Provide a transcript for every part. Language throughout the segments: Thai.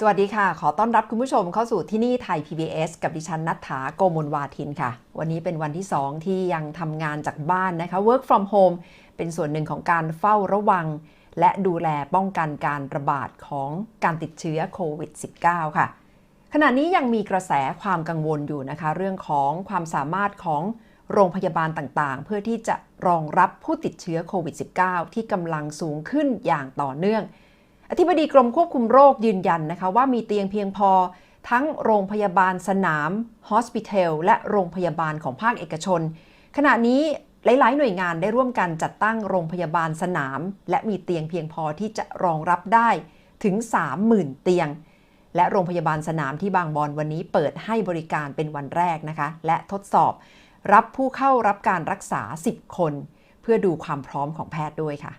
สวัสดีค่ะ ขอต้อนรับคุณผู้ชมเข้าสู่ที่นี่ไทย PBS กับดิฉันนัฐถาโกมลวาทินค่ะ วันนี้เป็นวันที่ 2 ที่ยังทำงานจากบ้านนะคะ work from home เป็นส่วนหนึ่งของการเฝ้าระวัง และดูแลป้องกันการระบาดของการติดเชื้อโควิด -19 ค่ะ ขณะนี้ยังมีกระแสความกังวลอยู่นะคะ เรื่องของความสามารถของโรงพยาบาลต่างๆ เพื่อที่จะรองรับผู้ติดเชื้อโควิด -19 ที่กำลังสูงขึ้นอย่างต่อเนื่อง ธิบดีกรมควบคุมโรคยืนยันนะคะว่ามีเตียงเพียงพอทั้งโรงพยาบาลสนามฮอสพิทอลและโรงพยาบาลของภาคเอกชน ขณะนี้หลาย ๆ หน่วยงานได้ร่วมกันจัดตั้งโรงพยาบาลสนาม และมีเตียงเพียงพอที่จะรองรับได้ถึง 30,000 เตียง และโรงพยาบาลสนามที่บางบอนวันนี้เปิดให้บริการเป็นวันแรกนะคะ และทดสอบรับผู้เข้ารับการรักษา 10 คน เพื่อดูความพร้อมของแพทย์ด้วยค่ะ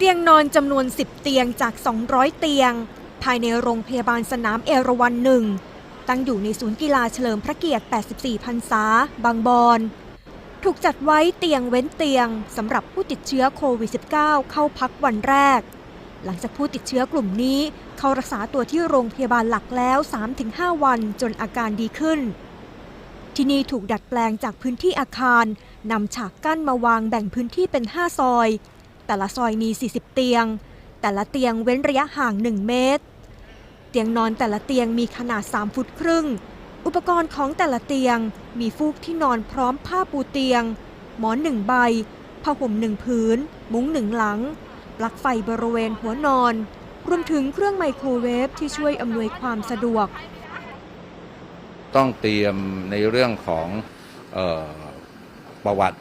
เตียงนอนจำนวน 10 เตียงจาก 200 เตียง ภายในโรงพยาบาลสนามเอราวันหนึ่งตั้งอยู่ในศูนย์กีฬาเฉลิมพระเกียรติ 84 พรรษา บางบอน ถูกจัดไว้เตียงเว้นเตียงสำหรับผู้ติดเชื้อโควิด -19 เข้าพักวันแรก หลังจากผู้ติดเชื้อกลุ่มนี้เข้ารักษาตัวที่โรงพยาบาลหลักแล้ว 3-5 วันจนอาการดีขึ้น ที่นี่ถูกดัดแปลงจากพื้นที่อาคารนำฉากกั้นมาวางแบ่งพื้นที่เป็น 5 ซอย แต่ละซอยมี 40 เตียง แต่ละเตียงเว้นระยะห่าง 1 เมตร เตียงนอนแต่ละเตียงมีขนาด 3 ฟุตครึ่ง อุปกรณ์ของแต่ละเตียง มีฟูกที่นอนพร้อมผ้าปูเตียง หมอนหนึ่งใบ ผ้าห่มหนึ่งผืนมุ้งหนึ่งหลัง ปลั๊กไฟบริเวณหัวนอน รวมถึงเครื่องไมโครเวฟที่ช่วยอำนวยความสะดวก ต้องเตรียมในเรื่องของออประวัติ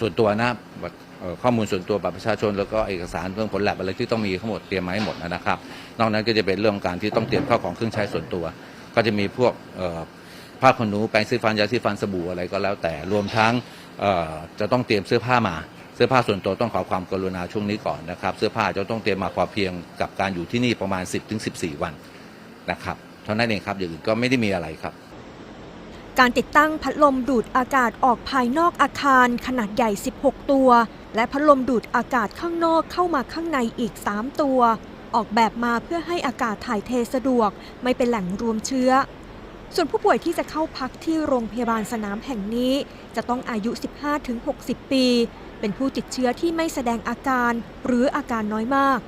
ส่วนตัวนะบัตรเอ่อ ข้อมูลส่วนตัวบัตรประชาชน แล้วก็เอกสารเรื่องผลแลบอะไรที่ต้องมีทั้งหมดเตรียมมาให้หมดนะครับ นอกนั้นก็จะเป็นเรื่องของการที่ต้องเตรียมข้าวของเครื่องใช้ส่วนตัว ก็จะมีพวกผ้าขนหนูแปรงสีฟันยาสีฟันสบู่อะไรก็แล้วแต่รวมทั้งจะต้องเตรียมเสื้อผ้ามาเสื้อผ้าส่วนตัวต้องขอความกรุณาช่วงนี้ก่อนนะครับเสื้อผ้าจะต้องเตรียมมาพอเพียงกับการอยู่ที่นี่ประมาณ 10-14 วันนะครับเท่านั้นเองครับอย่างอื่นก็ไม่ได้มีอะไรครับ การติดตั้งพัดลมดูดอากาศออกภายนอกอาคารขนาดใหญ่ 16 ตัว และพัดลมดูดอากาศข้างนอกเข้ามาข้างในอีก 3 ตัว ออกแบบมาเพื่อให้อากาศถ่ายเทสะดวก ไม่เป็นแหล่งรวมเชื้อ ส่วนผู้ป่วยที่จะเข้าพักที่โรงพยาบาลสนามแห่งนี้ จะต้องอายุ 15-60 ปี เป็นผู้ติดเชื้อที่ไม่แสดงอาการหรืออาการน้อยมาก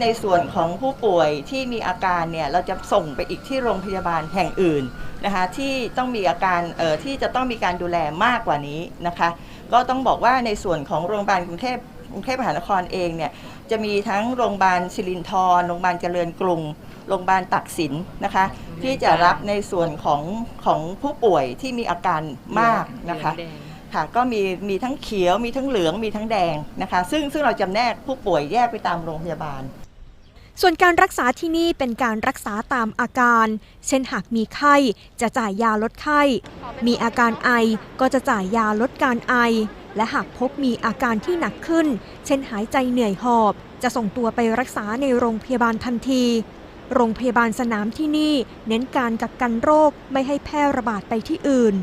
ในส่วนของผู้ป่วยที่มีอาการเนี่ยเราจะส่งไปอีกที่โรงพยาบาลแห่งอื่นนะคะที่ต้องมีอาการเอ่อที่จะต้องมีการดูแลมากกว่านี้นะคะก็ต้องบอกว่าในส่วนของโรงพยาบาลกรุงเทพกรุงเทพมหานครเองเนี่ยจะมีทั้งโรงพยาบาลสิรินธรโรงพยาบาลเจริญกรุงโรงพยาบาลตักสินนะคะที่จะรับในส่วนของของผู้ป่วยที่มีอาการมากนะคะค่ะก็มีมีทั้งเขียวมีทั้งเหลืองมีทั้งแดงนะคะ ซึ่งซึ่งเราจำแนกผู้ป่วยแยกไปตามโรงพยาบาล ส่วนการรักษาที่นี่เป็นการรักษาตามอาการ เช่นหากมีไข้จะจ่ายยาลดไข้ มีอาการไอก็จะจ่ายยาลดการไอ และหากพบมีอาการที่หนักขึ้น เช่นหายใจเหนื่อยหอบ จะส่งตัวไปรักษาในโรงพยาบาลทันที โรงพยาบาลสนามที่นี่เน้นการกักกันโรคไม่ให้แพร่ระบาดไปที่อื่น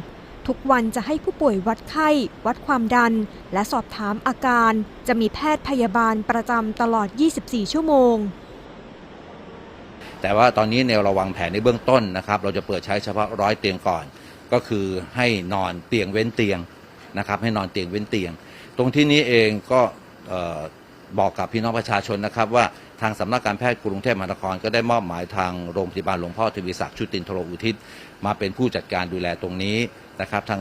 ทุกวันจะให้ผู้ป่วยวัดไข้ วัดความดัน และสอบถามอาการ จะมีแพทย์พยาบาลประจำตลอด 24 ชั่วโมง แต่ว่าตอนนี้แนวราวางแผนในเบื้องต้นนะครับ เราจะเปิดใช้เฉพาะร้อยเตียงก่อน ก็คือให้นอนเตียงเว้นเตียงนะครับ ให้นอนเตียงเว้นเตียง ตรงที่นี้เองก็บอกกับพี่น้องประชาชนนะครับ ว่าทางสำนักการแพทย์กรุงเทพมหานครก็ได้มอบหมายทางโรงพยาบาลหลวงพ่อทวีศักดิ์ชุตินทรอุทิศ มาเป็นผู้จัดการดูแลตรงนี้นะครับทาง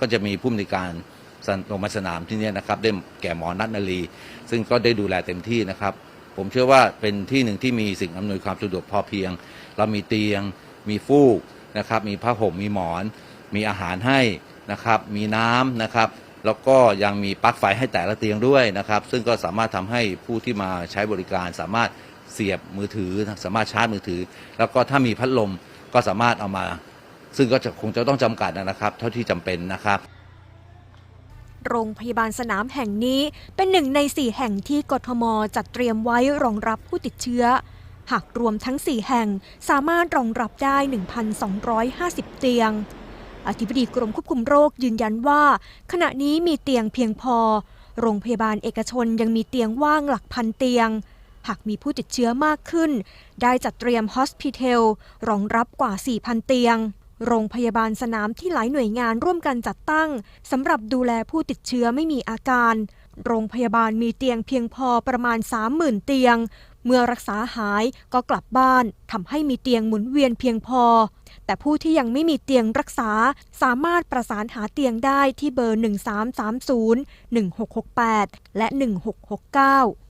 ก็จะมีผู้อำนวยการสนโรงพยาบาลสนามที่นี้นะครับได้แก่หมอนัทนาลี ซึ่งก็ได้ดูแลเต็มที่นะครับ ผมเชื่อว่าเป็นที่หนึ่งที่มีสิ่งอำนวยความสะดวกพอเพียง เรามีเตียง มีฟูกนะครับมีผ้าห่มมีหมอน มีอาหารให้นะครับมีน้ำนะครับแล้วก็ยังมีปลั๊กไฟให้แต่ละเตียงด้วยนะครับ ซึ่งก็สามารถทำให้ผู้ที่มาใช้บริการสามารถเสียบมือถือสามารถชาร์จมือถือ แล้วก็ถ้ามีพัดลมก็สามารถเอามา ซึ่งก็จะคงจะต้องจำกัดนะครับ เท่าที่จำเป็นนะครับ โรงพยาบาลสนามแห่งนี้เป็นหนึ่งใน 4 แห่งที่กทมจัดเตรียมไว้รองรับผู้ติดเชื้อ หากรวมทั้ง 4 แห่งสามารถรองรับได้ 1,250 เตียง อธิบดีกรมควบคุมโรคยืนยันว่า ขณะนี้มีเตียงเพียงพอ โรงพยาบาลเอกชนยังมีเตียงว่างหลักพันเตียงหากมีผู้ติดเชื้อมากขึ้น ได้จัดเตรียมฮอสพิเทล รองรับกว่า 4,000 เตียง โรงพยาบาลสนามที่หลายหน่วยงานร่วมกันจัดตั้งสำหรับดูแลผู้ติดเชื้อไม่มีอาการ โรงพยาบาลมีเตียงเพียงพอประมาณ 30,000 เตียง เมื่อรักษาหายก็กลับบ้านทำให้มีเตียงหมุนเวียนเพียงพอ แต่ผู้ที่ยังไม่มีเตียงรักษาสามารถประสานหาเตียงได้ที่เบอร์ 1330 1668 และ 1669